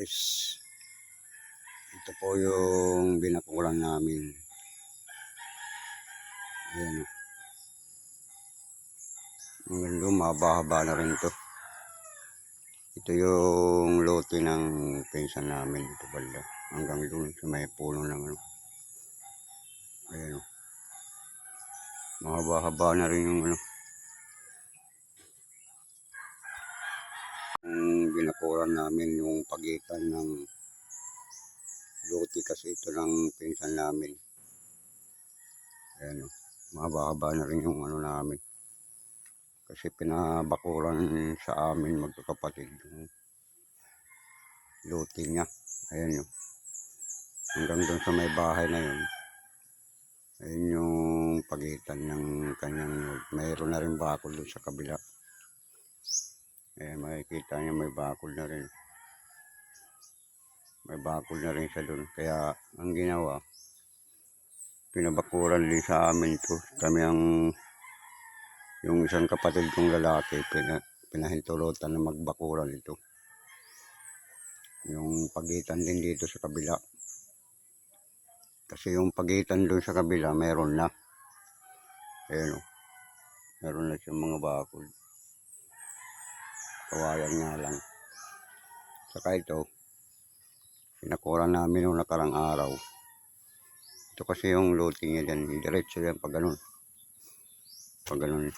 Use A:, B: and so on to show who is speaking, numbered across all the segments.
A: guys. Ito po yung binakuran namin. Ayan o. Ang ganda, mahaba-haba na rin to. Ito yung lote ng pinsan namin dito banda. Hanggang doon sa may puno ng ano. Ayan o. Mahaba-haba na rin yung ano. Ang binakuran namin yung pagitan ng lote kasi ito ng pinsan namin. Ayan o. Mahaba-haba na rin yung ano namin. Kasi pinabakuran sa amin magkakapatid yung lote niya. Ayan o. Hanggang doon sa may bahay na yun. Ayun yung pagitan ng kanyang mayroon na rin bakol doon sa kabila. Ayan, makikita niyo may bakol na rin. May bakol na rin siya doon. Kaya ang ginawa, pinabakuran din sa amin ito. Kami ang yung isang kapatid kong lalaki, pina, pinahintulutan na magbakuran ito. Yung pagitan din dito sa kabila. Kasi yung pagitan doon sa kabila, meron na. Ayan. Meron na siyang mga bakol. Kawayan nga lang. Saka ito, pinakuran namin nung nakarang araw. Ito kasi yung loading niya dyan. Diretso yan pag ganun. Pag ganun.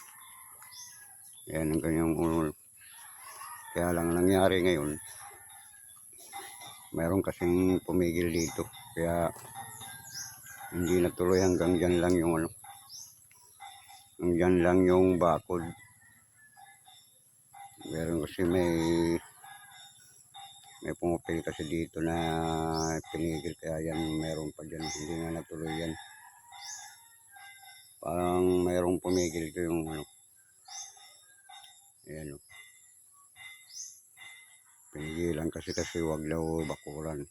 A: Ayan ang ganyang ulo. Kaya lang nangyari ngayon, mayroon kasing pumigil dito. Kaya hindi natuloy hanggang dyan lang yung ano. Hanggang lang yung bakod. Meron kasi may may pumapil kasi dito na pinigil kaya yan meron pa dyan. Hindi nga natuloy yan. Parang mayroong pumigil ko yung ano. Ayan o. Pinigilan kasi kasi wag daw bakuran.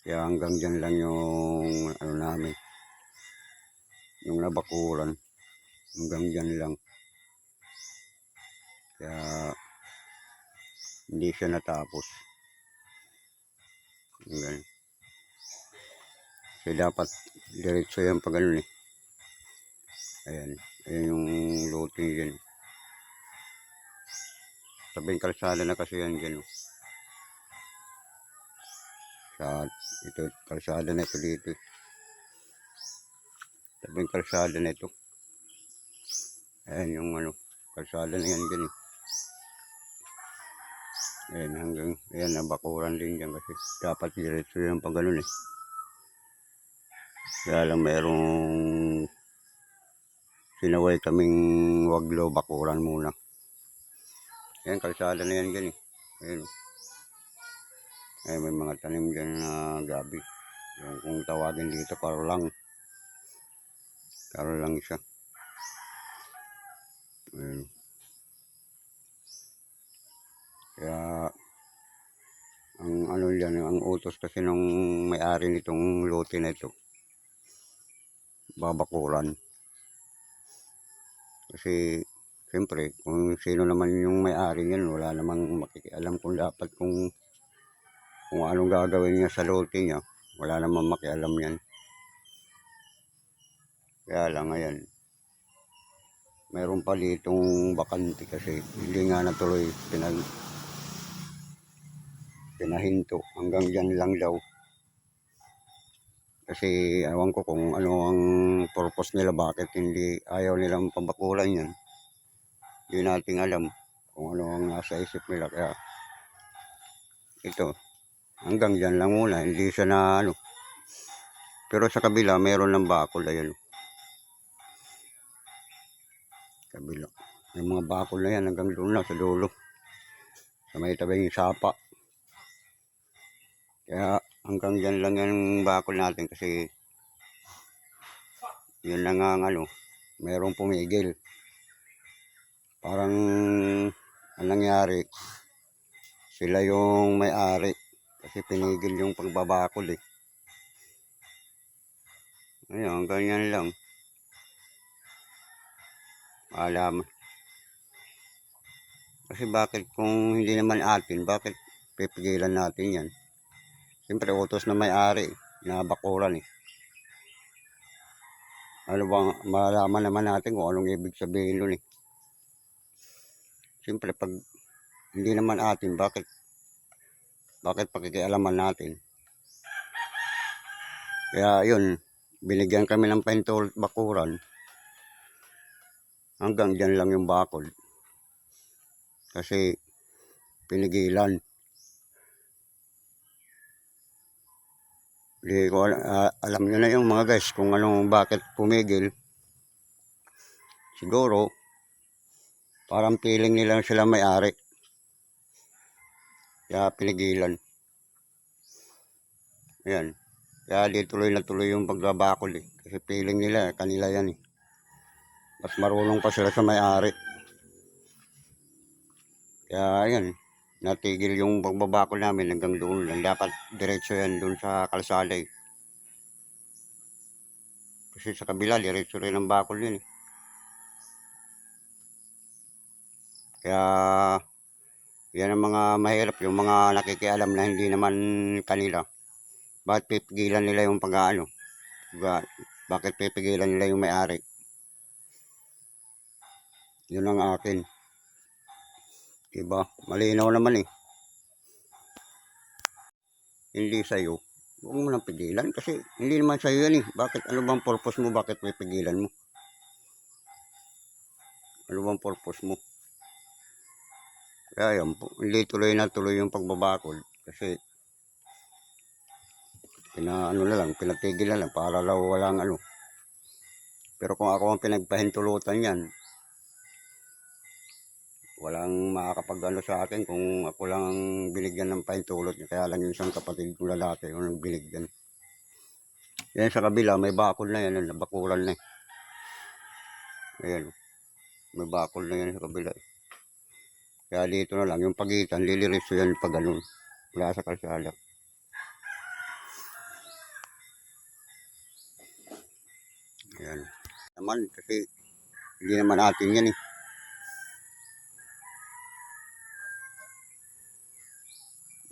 A: Kaya hanggang dyan lang yung ano namin. Yung nabakuran. Hanggang dyan lang. Kaya hindi siya natapos. Hanggang. Kasi dapat diretso yan pag ganun eh. Ayan. Ayan yung loading dyan. Sabing kalsada na kasi yan dyan. oh. Sa, ito, kalsada na ito dito. eh. Sabing kalsada na ito. Ayan yung ano, kalsada na yan eh. Ayan hanggang, ayan nabakuran din dyan kasi dapat diretso yan pag ganun eh. Kaya lang mayroong sinaway kaming waglo bakuran muna. Ayan, kalsada na yan dyan eh. Ayan. Ayan, may mga tanim dyan na gabi. Yung kung tawagin dito, karolang. Karolang siya. Ayan. Kaya, ang ano yan, ang utos kasi nung may-ari nitong lote na ito, babakuran. Kasi, siyempre, kung sino naman yung may-ari niyan, wala namang makikialam kung dapat kung kung anong gagawin niya sa lote niya. Wala namang makialam yan. Kaya lang, ayan. Mayroon pa ditong bakante kasi hindi nga natuloy pinag pinahinto hanggang dyan lang daw. Kasi awan ko kung ano ang purpose nila, bakit hindi ayaw nilang pabakulan yan. Hindi natin alam kung ano ang nasa isip nila. Kaya ito, hanggang dyan lang muna, hindi siya na ano. Pero sa kabila, mayroon ng bakol, ayan. Kabila. May mga bakol na yan hanggang doon na sa dulo. Sa may tabing sapa. Kaya hanggang dyan lang yung bakol natin kasi yun lang ang ano, mayroong pumigil. Parang ang nangyari, sila yung may-ari kasi pinigil yung pagbabakol eh. Ayun, ganyan lang. Alam. Kasi bakit kung hindi naman atin, bakit pipigilan natin yan? Siyempre, utos na may-ari, na bakuran eh. Ano bang, malaman naman natin kung anong ibig sabihin nun eh. Siyempre, pag hindi naman atin, bakit, bakit pakikialaman natin? Kaya yun, binigyan kami ng pentol bakuran. Hanggang dyan lang yung bakod. Kasi, pinigilan. Hindi ko alam, ah, alam nyo na yung mga guys kung anong bakit pumigil. Siguro, parang feeling nila sila may-ari. Kaya pinigilan. Ayan. Kaya di tuloy na tuloy yung pagbabakol eh. Kasi feeling nila, kanila yan eh. Mas marunong pa sila sa may-ari. Kaya ayan, natigil yung pagbabakol namin hanggang doon lang. Dapat diretso yan doon sa kalsada eh. Kasi sa kabila, diretso rin ang bakol yun eh. Kaya, yan ang mga mahirap, yung mga nakikialam na hindi naman kanila. Bakit pipigilan nila yung pag-ano? Ba- Bakit pipigilan nila yung may-ari? Yun ang akin. Diba? Malinaw naman eh. Hindi sa'yo. Huwag mo nang pigilan kasi hindi naman sa'yo yan eh. Bakit? Ano bang purpose mo? Bakit pipigilan mo? Ano bang purpose mo? Kaya yan. Hindi tuloy na tuloy yung pagbabakol. Kasi pina ano na lang, pinatigil na lang para raw walang ano. Pero kung ako ang pinagpahintulutan yan, walang makakapag ano sa akin kung ako lang ang binigyan ng pahintulot niya. Kaya lang yung isang kapatid ko lalaki yung nang binigyan. Yan sa kabila, may bakol na yan, nabakulan na eh. Ayan, may bakol na yan sa kabila eh. Kaya dito na lang, yung pagitan, liliris yan pag ganun. Wala sa kalsada. Ayan. Naman, kasi hindi naman atin yan eh.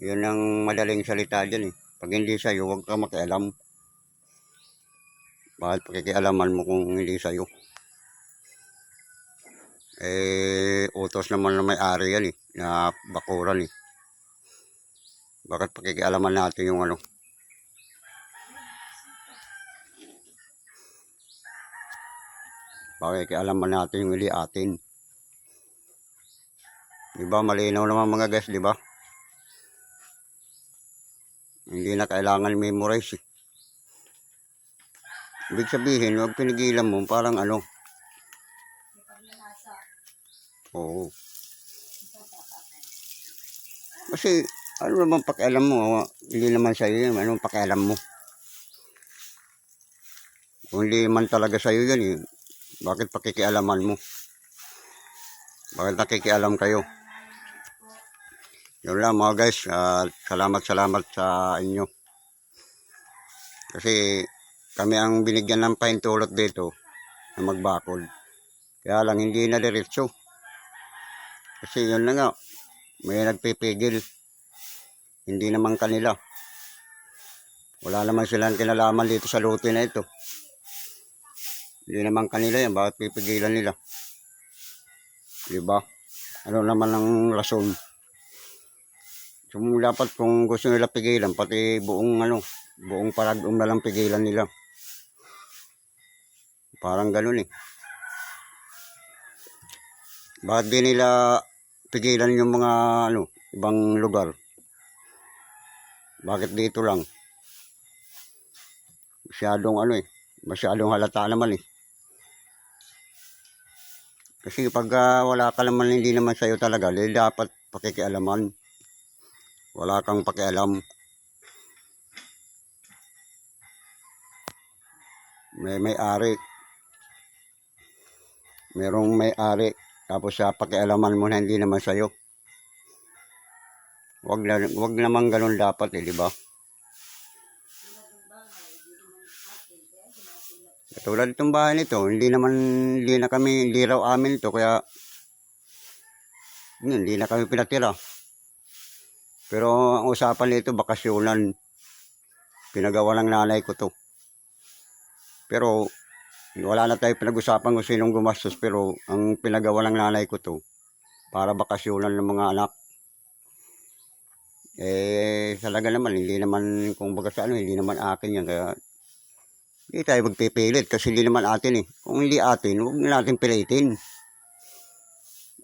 A: Yun ang madaling salita dyan eh. Pag hindi sa'yo, huwag ka makialam. Bakit pakikialaman mo kung hindi sa'yo? Eh, utos naman na may-ari yan eh. Na bakuran eh. Bakit pakikialaman natin yung ano? Pakikialaman natin yung hindi atin. Di ba? Malinaw naman mga guys, di ba? Hindi na kailangan memorize eh. Ibig sabihin, huwag pinigilan mo, parang ano. Oo. Kasi, ano naman pakialam mo, hindi naman sa'yo yun, anong pakialam mo? Kung hindi man talaga sa'yo yan eh, bakit pakikialaman mo? Bakit nakikialam kayo? Yun lang mga guys, ah, salamat salamat sa inyo. Kasi kami ang binigyan ng pahintulot dito na magbakol. Kaya lang hindi na diretso. Kasi yun na nga, may nagpipigil. Hindi naman kanila. Wala naman silang kinalaman dito sa lote na ito. Hindi naman kanila yan, bakit pipigilan nila? Diba? Ano naman ang rason? So, dapat kung gusto nila pigilan, pati buong ano, buong paragom na lang pigilan nila. Parang ganun eh. Bakit di nila pigilan yung mga ano, ibang lugar? Bakit dito lang? Masyadong ano eh, masyadong halata naman eh. Kasi pag ah, wala ka naman hindi naman sa'yo talaga, dapat pakikialaman. Wala kang pakialam. May may-ari. Merong may-ari. Tapos sa pakialaman mo na hindi naman sa'yo. Wag, na, wag naman ganun dapat eh, di ba? Tulad itong bahay nito, hindi naman, hindi na kami, hindi raw amin to, kaya, hindi na kami pinatira. Pero ang usapan nito, bakasyonan. Pinagawa ng nanay ko to. Pero wala na tayo pinag-usapan kung sinong gumastos. Pero ang pinagawa ng nanay ko to, para bakasyonan ng mga anak. Eh, talaga naman, hindi naman, kung baga sa ano, hindi naman akin yan. Kaya, hindi tayo magpipilit kasi hindi naman atin eh. Kung hindi atin, huwag na natin pilitin.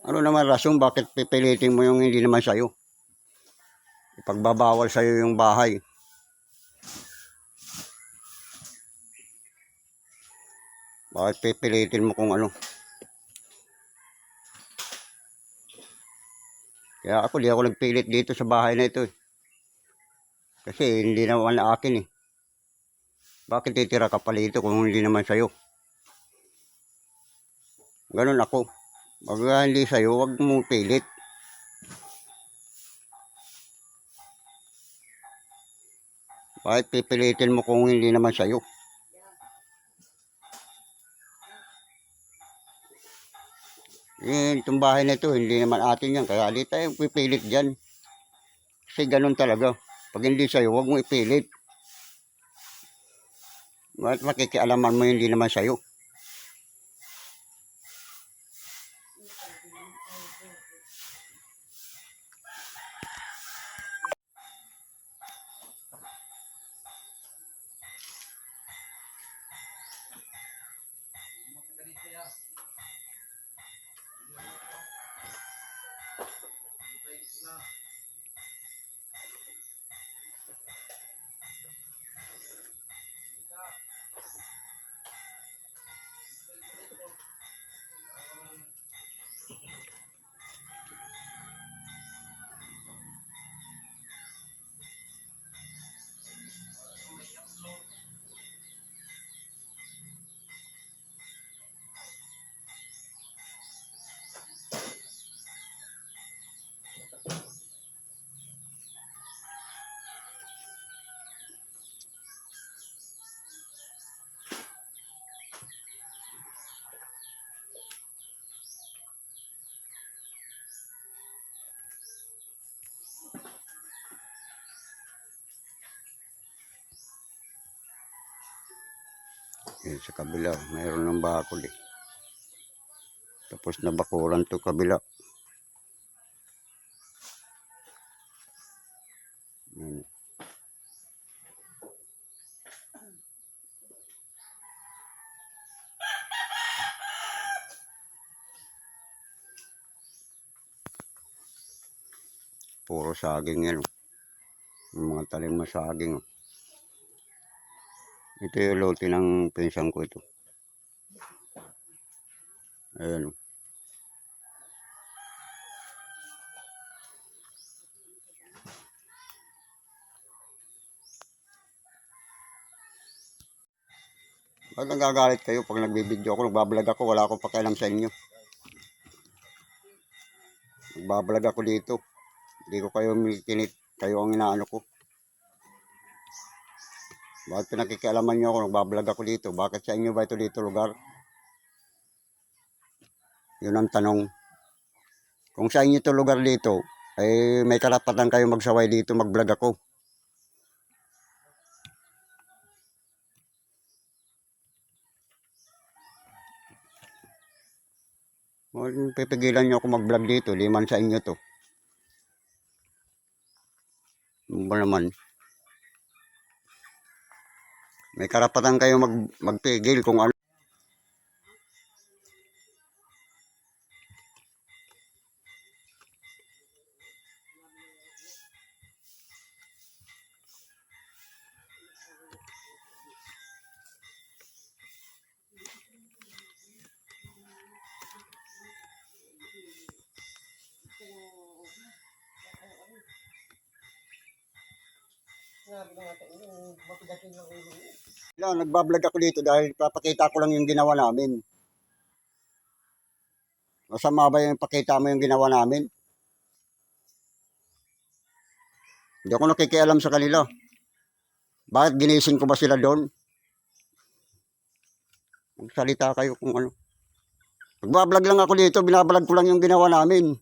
A: Ano naman rason bakit pipilitin mo yung hindi naman sa'yo? Ipagbabawal sa'yo yung bahay. Bakit pipilitin mo kung ano? Kaya ako, di ako nagpilit dito sa bahay na ito eh. Kasi hindi naman akin eh. Bakit titira ka pa dito kung hindi naman sa'yo? Ganun ako. Pag hindi sa'yo, huwag mo pilit. Bakit pipilitin mo kung hindi naman sa'yo? Eh, itong bahay na ito, hindi naman atin yan. Kaya di tayo pipilit dyan. Kasi ganun talaga. Pag hindi sa'yo, huwag mo ipilit. Bakit makikialaman mo hindi naman sa'yo? Eh, sa kabila, mayroon ng bakol eh. Tapos nabakuran to kabila. Yan. Puro saging yan. oh. Yung mga talim na saging. oh. Ito yung lote ng pinsan ko ito. Ayan. oh. Ba't nagagalit kayo pag nagbibideo ako, nagbablog ako, wala akong pakialam sa inyo. Nagbablog ako dito. Hindi ko kayo minitinit, kayo ang inaano ko. Bakit pinakikialaman niyo ako, nagbablog ako dito? Bakit sa inyo ba ito dito lugar? Yun ang tanong. Kung sa inyo ito lugar dito, ay may karapatan kayo magsaway dito, mag-vlog ako. Pipigilan niyo ako mag-vlog dito, di man sa inyo to. Ano naman? May karapatan kayo mag magpigil kung ano. Lang, nagbablog ako dito dahil papakita ko lang yung ginawa namin. Masama ba yung pakita mo yung ginawa namin? Hindi ako nakikialam sa kanila. Bakit ginising ko ba sila doon? Magsalita kayo kung ano. Nagbablog lang ako dito, binablog ko lang yung ginawa namin.